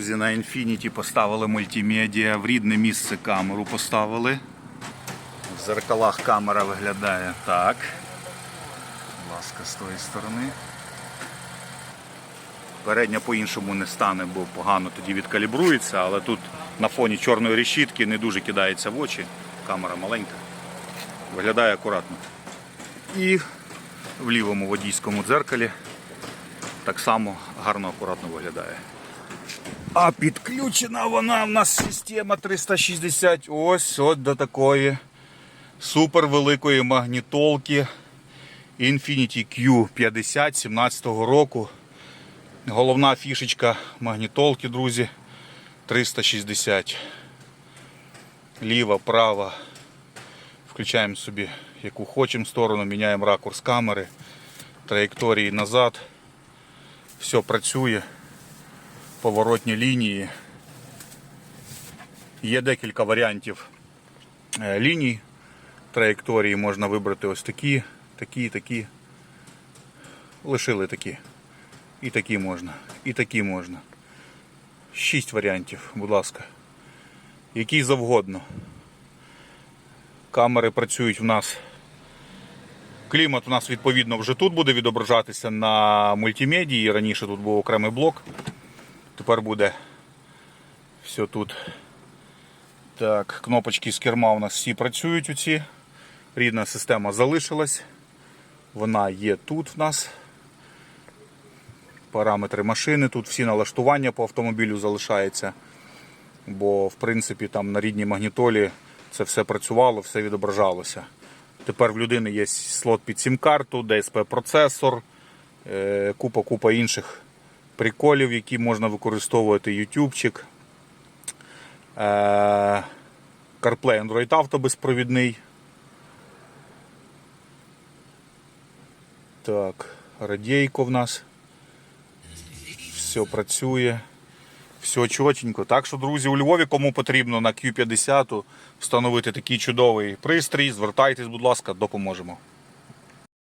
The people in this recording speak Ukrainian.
друзі, на Infinity поставили мультимедіа, в рідне місце камеру поставили. В зеркалах камера виглядає так. Будь ласка, з тої сторони. Передня по-іншому не стане, бо погано тоді відкалібрується, але тут на фоні чорної решітки не дуже кидається в очі. Камера маленька. Виглядає акуратно. І в лівому водійському дзеркалі так само гарно акуратно виглядає. А підключена вона в нас система 360 ось от до такої супер великої магнітолки Infinity Q50 17 року. Головна фішечка магнітолки, друзі, 360. Ліва, права. Включаємо собі яку хочемо сторону, міняємо ракурс камери, траєкторії назад. Все працює. Поворотні лінії. Є декілька варіантів е, ліній. Траєкторії можна вибрати ось такі, такі, такі. Лишили такі. І такі можна, і такі можна. Шість варіантів, будь ласка. Які завгодно. Камери працюють у нас. Клімат у нас відповідно вже тут буде відображатися на мультимедії. Раніше тут був окремий блок. Тепер буде все тут. Так, кнопочки з керма у нас всі працюють. Оці. Рідна система залишилась. Вона є тут в нас. Параметри машини, тут всі налаштування по автомобілю залишаються. Бо, в принципі, там на рідній магнітолі це все працювало, все відображалося. Тепер в людини є слот під сім-карту, DSP-процесор, купа-купа інших приколів, які можна використовувати, ютубчик. Е, CarPlay Android Auto безпровідний. Так, радійко в нас. Все працює. Все чотенько. Так що, друзі, у Львові, кому потрібно на Q50 встановити такий чудовий пристрій, звертайтесь, будь ласка, допоможемо.